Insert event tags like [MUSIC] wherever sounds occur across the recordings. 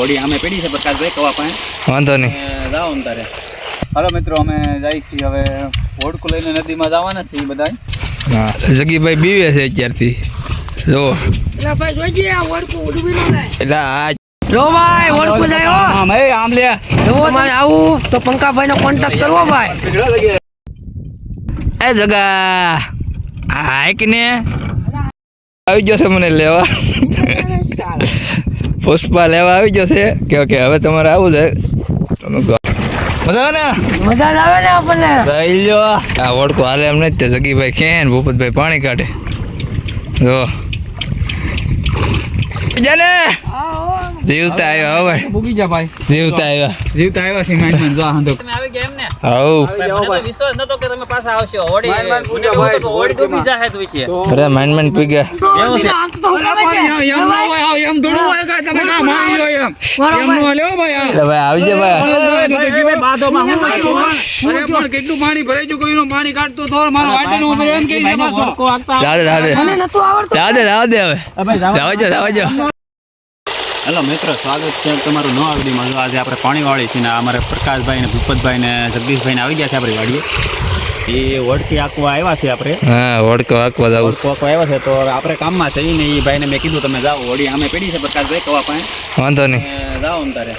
હોડી અમે પડી છે પ્રકાશભાઈ કવા પાસે વાંધો નહીં. જાઓ ને તારે હાલો મિત્રો અમે જાય છીએ હવે હોડકું લઈને નદીમાં જવાના છીએ બધા હા જગીભાઈ બીવે છે અત્યારથી. જો. એટલે ભાઈ જોઈજે આ વડકું ડૂબી એટલે આ જો ભાઈ વડકું જાય હો. આમ એ આમ લે. જો તમારે આવું તો પંકાભાઈ નો કોન્ટેક્ટ કરવો ભાઈ. એ જગા હાઈક ને? આવી ગયો છે મને લેવા. પુષ્પા લેવા આવી ગયો છે. કે ઓકે હવે તમારે આવું છે. તમે મજા આવે ને? મજા જ આવે ને આપણને. રહી લો આ ઓળખો હાલે એમ નથી. જગીભાઈ ખેન ભૂપતભાઈ પાણી કાઢે. જો. જાને. જીવતા આવ્યા હવે. ભૂગી જા ભાઈ. જીવતા આવ્યા. જીવતા આવ્યા છે માઇન્ડ જો હાંધો તમે આવી ગયા એમ ને? હવ મને વિશ્વાસ નતો કે તમે પાછા આવશો. ઓડી મને પૂજા, એવું ભાઈ, હતું કે હોડી ડૂબી જાહે તો વિશે. અરે માઇન્ડ મન પી ગયા. એવું છે. આંખ તો ઉડાવે છે. એમ ન હોય એમ થોડું હોય કે તમે કા માની લો એમ. એમ નો હાલે ભાઈ આ. ભાઈ આવી ભાઈ. અરે પણ કેટલું પાણી ભરાઈ ગયું કોઈનું પાણી કાઢતો તો મારો વાટેનો રહ્યો એમ કહી પાછો. જાદે જાદે મને નતું આવડતું. જાદે જાવા હવે. જાવ જાવ જાવા હેલો મિત્રો સ્વાગત છે તમારું નવા વિડીયોમાં. જો આજે આપણે પાણી વાળી છીએ ને અમારે પ્રકાશભાઈ ને ભૂપતભાઈ ને જગદીશભાઈ ને આવી ગયા છે આપણી વાડીએ. એ વડકી આંકવા આવ્યા છે આપણે. હા વડકો આકવા જાવ વડકો આંકવા આવ્યા છે તો આપણે કામમાં છે ને એ ભાઈને મેં કીધું તમે જાઓ. વડી અમે પડી છે પ્રકાશભાઈ કવા પાસે વાંધો નહીં. જાઓ ને તારે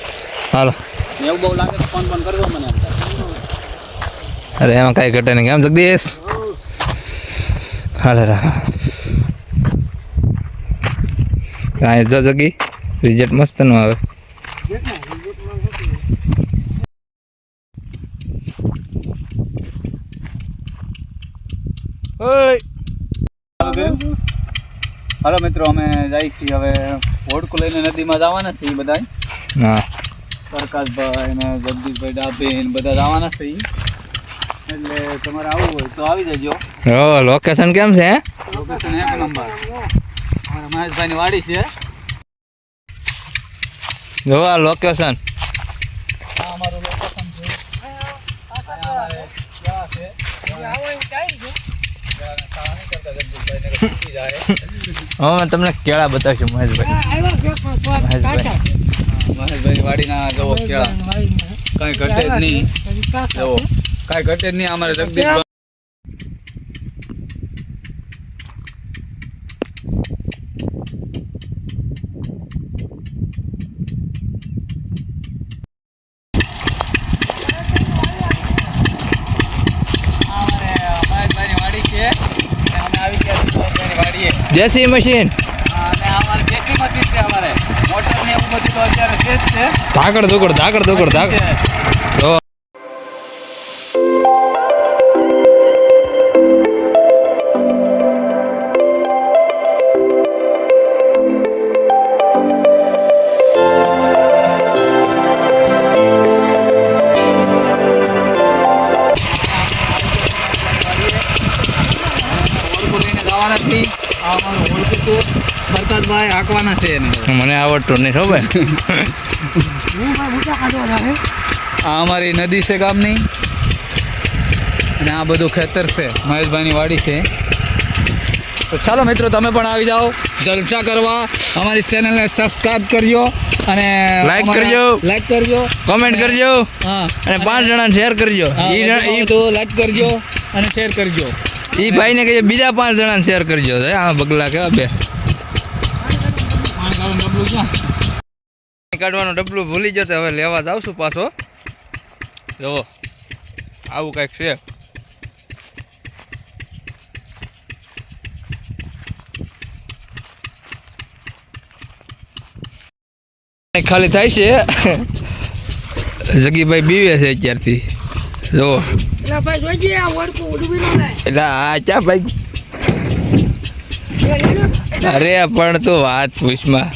હાલો. મેં એવું બહુ લાગે તો ફોન ફોન કરજો મને અરે એમાં કાંઈ ઘટે નહીં. કેમ જગદીશ? હાલે રાખો કાંઈ જો જગી. રિઝલ્ટ મસ્તનું આવે. હાલો મિત્રો અમે જઈ છીએ હવે હોડકું લઈને નદીમાં જવાના છીએ બધા હા. પ્રકાશભાઈ ને જગદીશભાઈ ડાભી ને બધા જવાના છે ઈ. એટલે તમારે આવવું હોય તો આવી જજો. લોકેશન કેમ છે હે? લોકેશન એક નંબર. અમારા મહેશભાઈની વાડી છે. જો આ લોકેશન અમારું છે. હવે તમને કેળા બતાવશું મહેશભાઈ. મહેશભાઈ. વાડીના જવો કેળા. કઈ ઘટે જ નહીં. જવો કાંઈ ઘટે જ નહીં અમારે જગદીશભાઈ અમારે મહેશભાઈની વાડી છે અને અમે આવી ગયા છીએ મહેશભાઈની વાડીએ દેશી મશીન અને અમારે દેશી મશીન છે અમારે મોટર ને એવું બધું તો અત્યારે છે જ છે. ધાકડ ધુકડ ધાકડ. ધુકડ ધાકડ જવાના છીએ. હાંકવાના છે મને આવડતું નહીં ખબર? આ અમારી નદી છે ગામની. અને આ બધું ખેતર છે. મહેશભાઈની વાડી છે. તો ચાલો મિત્રો તમે પણ આવી જાઓ. જલસા કરવા. અમારી ચેનલને સબસ્ક્રાઇબ કરજો. અને લાઈક કરજો. લાઈક કરજો. કોમેન્ટ કરજો. હા. અને પાંચ જણા શેર કરજો. એ વધુમાં ઈ કરજો અને શેર કરજો. ઈ ભાઈને કહીએ બીજા પાંચ જણાને શેર કરજો. આ બગલા કેવા બે. કાઢવાનું ડબલું ભૂલી જતો હવે લેવા જાવશું પાછો. જુઓ, આવું કંઈક છે. ખાલી થાય છે. જગીભાઈ બીવે છે અત્યારથી. જુઓ એટલે ભાઈ જોઈજે આ વડકું ડૂબી ન જાય એટલે આ ચા ભાઈ? અરે પણ તું વાત પૂછમાં.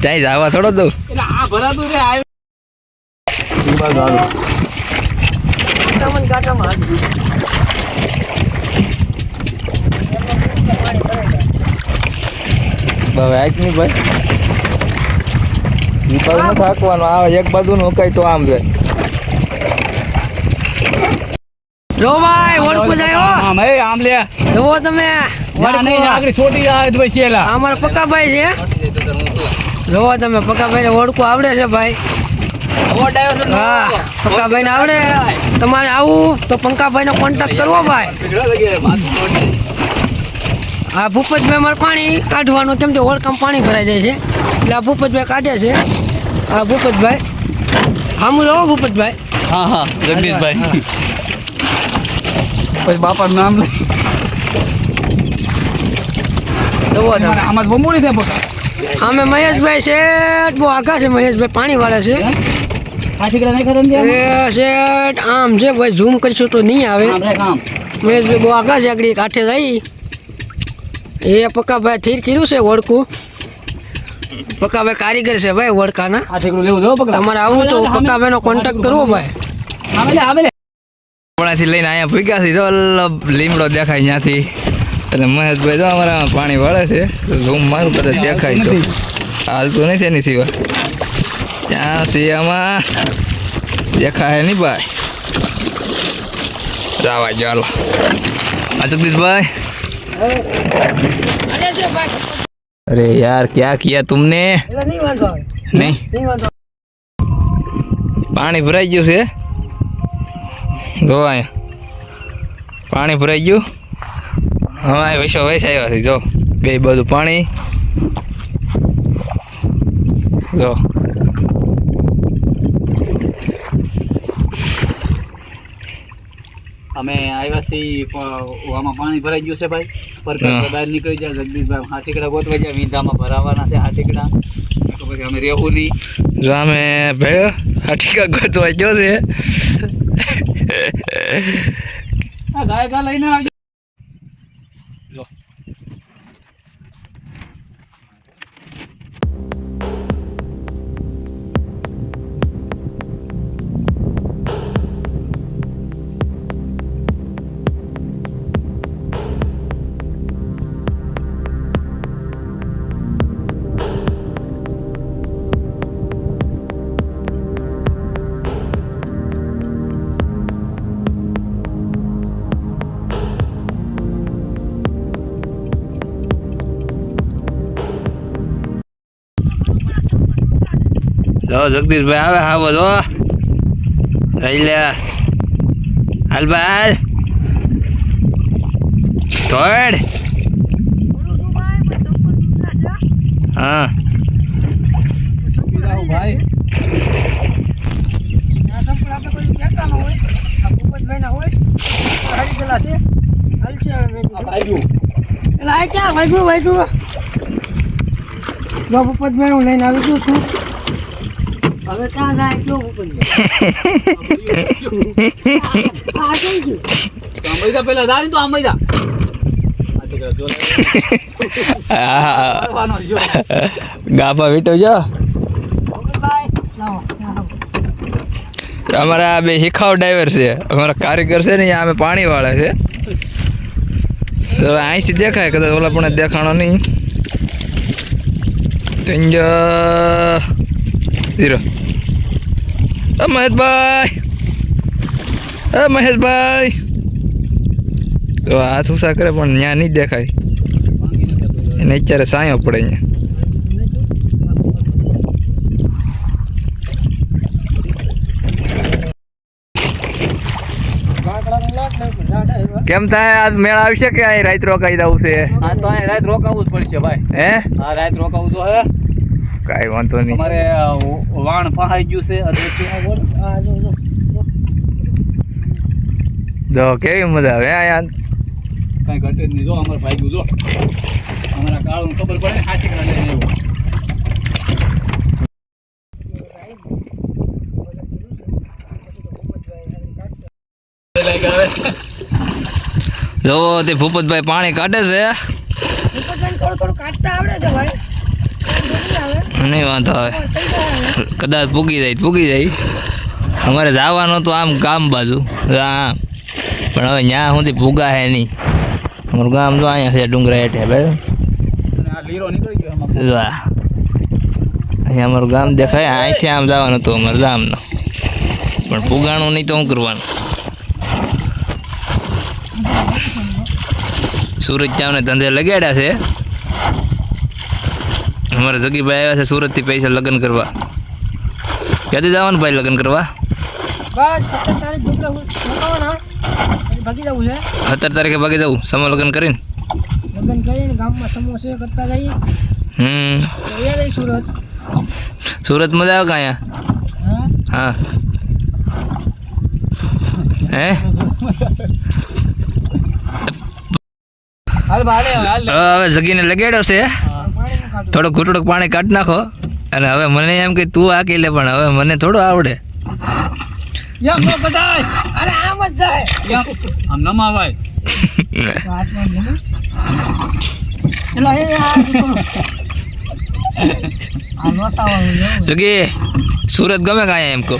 ત્યાં જવા થોડો દઉં? આ ભરાતું રે આ ભાઈ. થાકવાનું બાજુ નથી હાંકવાનું આ એક બાજુ નું કઈ તો આમ છે જો ભાઈ વડકું જાય હો. આમ એ આમ લે. જુઓ તમે આગળ છોટી જાય તો પછી એલા. પક્કા પક્કાભાઈ છે. જોવો તમે પકાભાઈને ઓળખું આવડે છે ભાઈ. હા પકાભાઈને આવડે. તમારે આવું તો પંકાભાઈનો કોન્ટેક્ટ કરવો ભાઈ. આ ભૂપતભાઈ મારે પાણી કાઢવાનું કેમ કે ઓળખામ પાણી ભરાઈ જાય છે. એટલે આ ભૂપતભાઈ કાઢે છે. આ ભૂપતભાઈ. હામું લો ભૂપતભાઈ. હા હા. પછી બાપાનું નામ લઈ. આમાં બહુ મોડી થાય પોતા અમે મહેશભાઈ શેઠ બહુ આગા છે મહેશભાઈ પાણી વાળા છે શેઠ આમ છે ભાઈ ઝૂમ કરીશું તો નહીં આવે. મહેશભાઈ બહુ આગા છે આગળ કાંઠે જઈ એ પક્કાભાઈ થીર કર્યું છે ઓળખું પક્કાભાઈ કારીગર છે ભાઈ પકડા તમારે આવું તો પક્કાભાઈનો કોન્ટેક્ટ કરવો ભાઈ. આપણાથી લઈને અહીંયા ભૂગ્યા છે જો લીમડો દેખાય ત્યાંથી. એટલે મહેશભાઈ જો અમારા પાણી વળે છે ઝૂમ મારું કદાચ દેખાય તો. હાલતું નથી એની સિવાય. ત્યાં સિયામાં દેખાય નહીં ભાઈ. જવા ચાલો આ જગદીશભાઈ. અરે યાર ક્યાં કિયા તુમને? નહીં પાણી ભરાઈ ગયું છે. જો અહીંયા પાણી ભરાઈ ગયું. હા એ વૈસો વૈસ આવ્યા છે. જો બે બધું પાણી. જો. અમે આવ્યા છીએ પ- આમાં પાણી ભરાઈ ગયું છે ભાઈ. પરકાર હા. બહાર નીકળી જાય જગદીશભાઈ હાથીકડા ગોતવા જાય મીંધામાં ભરાવાના છે હાથીકડા. તો પછી અમે રહેવું નહીં. જો અમે ભેળ હાટીકા ગોતવા ગયો છે. [LAUGHS] આ ગાય ગા લઈને આવજો. જો જગદીશભાઈ આવે હા. બધો લઈ લે. હાલ બાર. થોડ હા. ક્યાં વાગ્યું વાગ્યું જો ભૂપતભાઈ હું લઈને આવી ગયો છું હવે ક્યાં જાય પેલા દારી તો જા ગાભા વીટો જો. અમારા બે હિખાવ ડ્રાઈવર છે. અમારા કારીગર છે ને અહીંયા અમે પાણી વાળા છે. તો અહીંથી દેખાય કદાચ ઓલા પણ દેખાણો નહીં. ત્રંજ અ મહેશભાઈ અ મહેશભાઈ તો હાથ ઉષા કરે? પણ ત્યાં નહીં દેખાય. એને અત્યારે સાયો પડે અહીંયા. કેમ થાય? આજ મેળા આવશે કે અહીં રાત રોકાઈ દઉં છે? આ તો અહીં રાત રોકાવું જ પડશે ભાઈ. હે? હા રાત રોકાવું તો હે. કાંઈ વાંધો નહીં. અમારે વાણ ફહાઈ ગયું છે જો, જો. જો. કેવી મજા આવે આયા કાંઈ ઘટે નહીં. જો અમારે ભાઈ ગયું જો. અમારા કાળું ખબર પડે ને હાથીકડા લઈને જો તે ભૂપતભાઈ પાણી કાઢે છે. ભૂપતભાઈ થોડું થોડું કાઢતા આવડે છે ભાઈ. નહીં વાંધો આવે. કદાચ પૂગી જાય તો પૂગી જાય. અમારે જવાનું તો આમ ગામ બાજુ. આમ પણ હવે ત્યાં સુધી પૂગા હે નહીં. અમારું ગામ જો અહીંયા છે ડુંગરા હેઠે, બરાબર? અહીંયા અમારું ગામ દેખાય. અહીંથી આમ જવાનું હતું અમારું ગામનું. પણ પુગાણું નહીં તો શું કરવાનું? સુરજ ચાવને ધંધે લગાડ્યા છે? અમારા જગીભાઈ આવ્યા છે સુરતથી પૈસા લગ્ન કરવા. ક્યાંથી જવાનું ભાઈ લગ્ન કરવા? બસ સત્તર તારીખ ભાગી જવું છે. સત્તર તારીખે ભાગી જવું. સમો લગ્ન કરીને? લગ્ન કરીને ગામમાં સમોસે કરતા જઈએ. હમ. જઈ સુરત. સુરત મજા આવે કાં અહીંયા? હા? હા. હાલ હવે જગીને લગાડ્યો છે. થોડુંક ઘૂંટડુંક પાણી કાઢી નાખો. અને હવે મને એમ કે તું આ લે પણ હવે મને થોડું આવડે. યમ નો કટાય અરે આમ જ જાય. યમ આમ નમાવાય હાથમાં જમે એ આ કરું. આ લોસાવાનું છે એવું. જગી સુરત ગમે કાંઈ એમ કહો.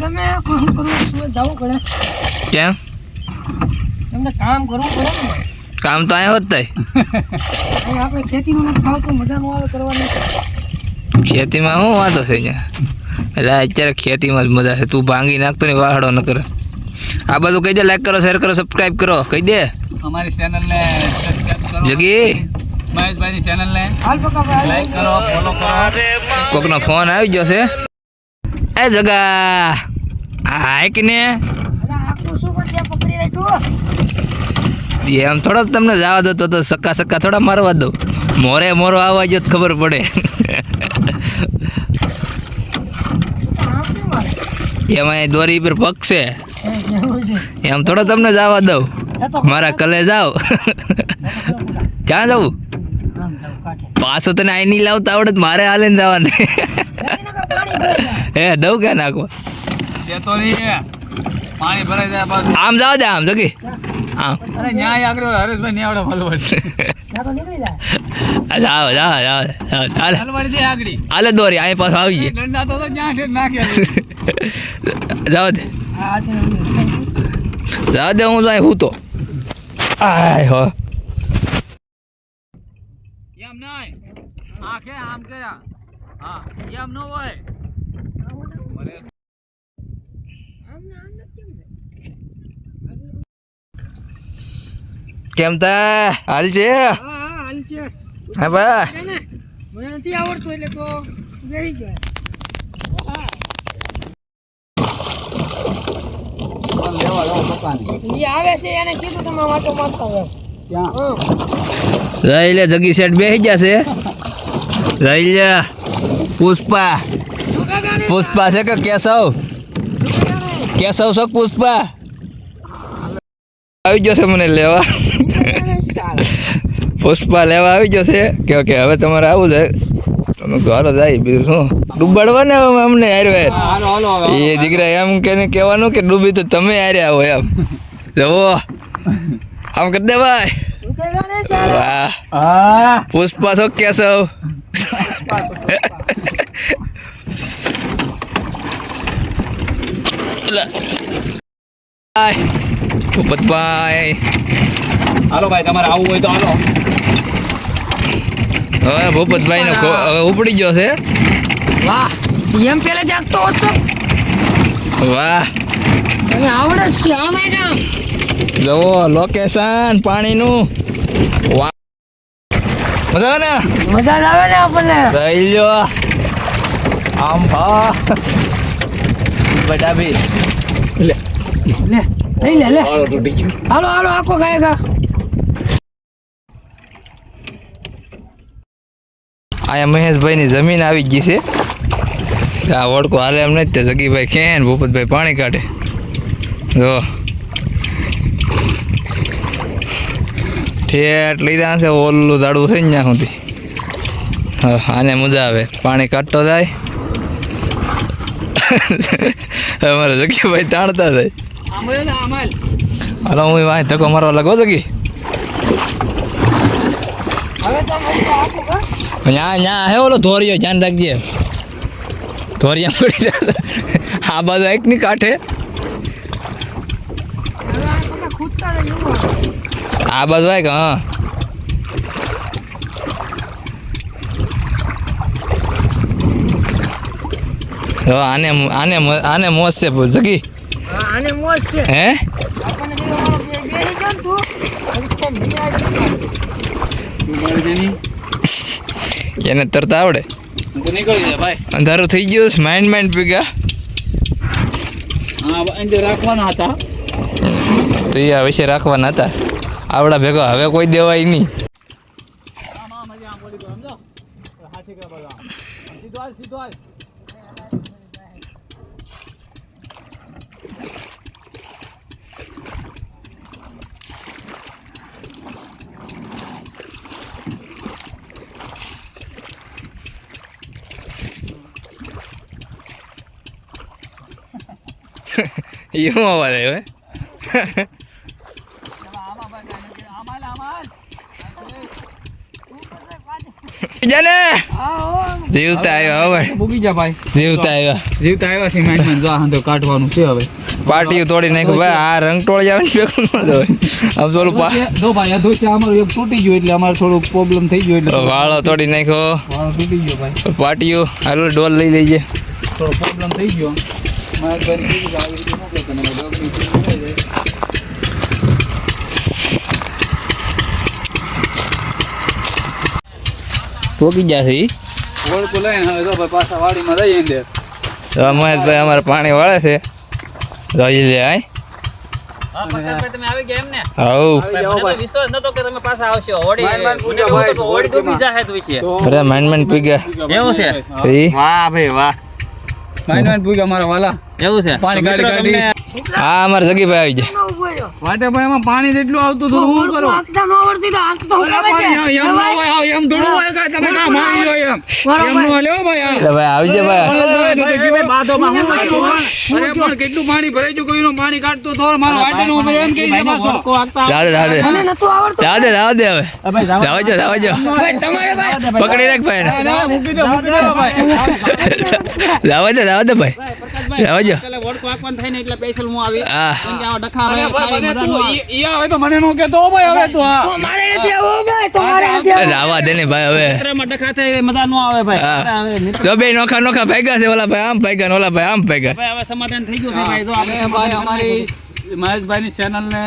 ગમે પણ શું કરવું સુરત જવું પડે. કેમ? એમને કામ કરવું પડે ને. કામ તો અહીંયા હોત થાય હવે આપણે ખેતીનું નથી ફાવતું મજા ન આવે કરવાની. ખેતીમાં શું વાંધો છે અહીંયા? એટલે આ અત્યારે ખેતીમાં જ મજા છે. તું ભાંગી નાખતો ને વાહડો ન કરે. આ બધું કહી દે લાઈક કરો શેર કરો સબસ્ક્રાઈબ કરો. કહી દે. અમારી ચેનલને સબસ્ક્રાઇબ કરો. જગી. મહેશભાઈની ચેનલને હાલ પકા ભાઈ લાઈક કરો ફોલો કરો. કોકનો ફોન આવી ગયો છે. એ જગા. આ કે ને? અરે આખું શું પણ ત્યાં પકડી રાખ્યું એમ થોડો તમને જવા દો તો સક્કા સક્કા થોડા મારવા દો મોરે મોરો આવવા જો ખબર પડે. એમાં એ દોરી પર પગ છે. એમ થોડો તમને જવા દઉં. મારા કલે જાઓ. ક્યાં જવું. પાછો તને આઈ નહીં લાવતા આવડે મારે હાલે ને જવાનું. હે દઉં ક્યાં નાખવા? આમ જાવ દે આમ જગી. અરે ન્યાય આગળ હરેશભાઈ ન્યાવડે જાય જાઓ જાઓ જાઓ જાઓ હાલે. ફલવડ દે આગળ. હાલે દોરી આય પાછો આવી જાય તો ત્યાં છે નાખે જાઓ દે. આ હાથે ઓલી સ્કાય. જાઓ દે હું તો હું તો. આય હો. એમ નહીં. આંખે આમ કર્યા. હા એમ ન હોય. આમ ને આમ કેમ છે? કેમ તા? હાલ છે? હા ભાઈ હાલ છે. હા બા. મને નથી આવડતું એટલે તો જઈ જાય હા. લેવા જાવ પપ્પાને ઈ આવે છે એને કીધું તમે વાંચો મારતા હોય. ત્યાં હા. રહી લે જગી બેસી જશે પુષ્પા. પુષ્પા છે કે કેશવ? કેશવ છો પુષ્પા? આવી જશે મને લેવા. પુષ્પા લેવા આવી જશે કે ઓકે હવે તમારે આવું છે. તમે ઘર જાય બીજું શું? ડૂબાડવા ને અમને હારો હાલો હાલો હવે એ દીકરા એમ કે કહેવાનું કે ડૂબી તો તમે હાર્યા હોય એમ. જવો આમ કરી દે ભાઈ? પુષ્પા છો કેશવ ભાઈ ભૂપતભાઈ હાલો ભાઈ તમારે આવવું હોય તો હાલો. હવે ભૂપતભાઈ નો હવે ઉપડી ગયો છે. વાહ એમ પેલા જાગતો હતો. વાહ. તમે આવડે જ છે આમે જામ જવો લોકેશન પાણીનું. વાહ. મજા આવે ને? મજા જ આવે ને આપણને. રહી લ્યો. આમ ભા. બટા ભી લે. લે. લઈ લે લે. વાળો તૂટી ગયો હાલો હાલો આખો ગાયગા અહીંયા મહેશભાઈની જમીન આવી ગઈ છે. આ વડકો હાલે એમ નથી તે જગીભાઈ ખેન ભૂપતભાઈ પાણી કાઢે. જો. ઠેઠ લીધા છે ઓલું દાડું છે ને ત્યાં સુધી. હા આને મજા આવે. પાણી કાઢતો જાય. [LAUGHS] અમારે જગીભાઈ તાણતા જાય. હાલો હું વાય ધક્કો મારવા લાગો જગી હવે તો મસ્ત આખું કા ત્યાં ત્યાં હે ઓલો ધોરિયો ધ્યાન રાખજે. ધોરિયા પડી આ બાજુ એક ની કાંઠે. આ બાજુ હોય કે હા. આને આને આને મોજ છે જગી આને મોજ છે. હે? આપણને જો અમારો બે બેસી ગયો તું. એને તરતા આવડે. નીકળી જાય ભાઈ. અંધારું થઈ ગયું છે માઇન્ડ માઇન્ડ ભેગા. હા અંદર રાખવાના હતા. તો એ આ વિશે રાખવાના હતા. આવડા ભેગા હવે કોઈ દેવાય નહીં. એવું અવાજ આવ્યો જીવતા આવ્યા હવે ભૂગી જા ભાઈ. જીવતા આવ્યા. જીવતા આવ્યા છે મેન જો આ તો કાઢવાનું છે હવે. પાટીયું તોડી નાખ્યું. ભાઈ આ રંગ ટોળી આવે ભેગું ન જોય આમ તો જો ભાઈ આ દોસ્ત અમારું એક તૂટી ગયું એટલે અમારે થોડુંક પ્રોબ્લેમ થઈ ગયો એટલે વાળો તોડી નાખ્યો. વાળો તૂટી ગયો ભાઈ. પાટીયું હાલો ડોલ લઈ લઈએ થોડો પ્રોબ્લેમ થઈ ગયો. લઈ. પોકી જશે ઈ? લઈને હવે જો ભાઈ પાછા વાડીમાં જઈએ અંદર તો મહેશભાઈ અમારે પાણી વાળે છે. રહી લે આય તો તો તો મારા વાલા. એવું છે? પાણી મિત્રો કાઢી હા અમારે જગીભાઈ આવી જાય વાટે ભાઈ એમાં પાણી જેટલું આવતું હતું હું કરો? કરું નો આવડતી તો આંક તો અલા છે. ભાઈ, એમ એમ હોય, એમ થોડું હોય કે તમે કા લો એમ. એમ નો હાલે ભાઈ, આ. એટલે ભાઈ આવી જાય ભાઈ. બાદો ભાઈ, હું અરે પણ કેટલું પાણી ભરાઈ ગયું કોઈનો પાણી કાઢતો તો મારો વાટેનો ઊભો રહ્યો એમ દે પાછો. જાદે જાદે. મને નતું આવડતું. જાવા દે. હવે જાવ જો જાવ જો ભાઈ, તમારે ભાઈ. પકડી રાખ ભાઈ. ના, ના, મૂકી દે, મૂકી દો ભાઈ. જાવ જો જાવ દે ભાઈ. જાવા જો કાલે વડકો આપવાનું થાય ને એટલે સ્પેશિયલ હું આવી. કેમ કે આ ડખા અરે ભાઈ ભાઈ, ખાઈ તું ઈ- ઈ આવે તો મને નો કહેતો ભાઈ હવે તું હા. મારે નથી આવવું ભાઈ તો નથી આવવું. દે ને ભાઈ હવે. મિત્રમાં ડખા થાય મજા નો આવે ભાઈ. તો બે નોખા નોખા ભાગ્યા છે ઓલા ભાઈ આમ ભાગ્યા ને ઓલા ભાઈ આમ ભાગ્યા ભાઈ હવે સમાધાન થઈ ગયું ભાઈ. તો આપણે ભાઈ અમારી મહેશભાઈની ચેનલને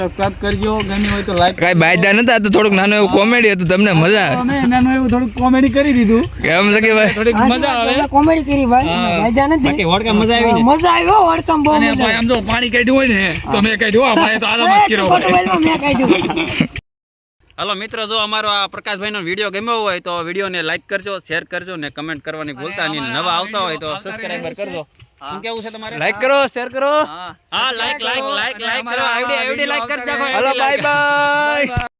સબસ્ક્રાઇબ કરજો ગમી હોય તો લાઈક કાઈ બાયદા નતા તો થોડુંક નાનું એવું કોમેડી હતું તમને મજા આવે અમે એનાનું એવું થોડુંક કોમેડી કરી દીધું. કેમ લાગે ભાઈ? થોડીક મજા આવે. કોમેડી કરી ભાઈ. બાયદા નથી. બાકી વડકા મજા આવી ને. મજા આવ્યો વડકમ બહુ મજા ભાઈ આમ જો પાણી કાઢ્યું હોય ને તો મેં કાઢ્યું. આ ભાઈ તો આરામ જ કર્યો મેં કાઢ્યું. હલો મિત્રો જો અમારો આ પ્રકાશભાઈનો વીડિયો ગમ્યો હોય તો વિડીયોને લાઈક કરજો શેર કરજો ને કમેન્ટ કરવાની ભૂલતા નહીં. નવા આવતા હોય તો સબસ્ક્રાઈબર કરજો. શું કેવું છે તમારે? લાઈક કરો શેર કરો. હા. લાઈક લાઈક લાઈક લાઈક કરો આવડી આવડી લાઈક કરી. નાખો હલો બાય બાય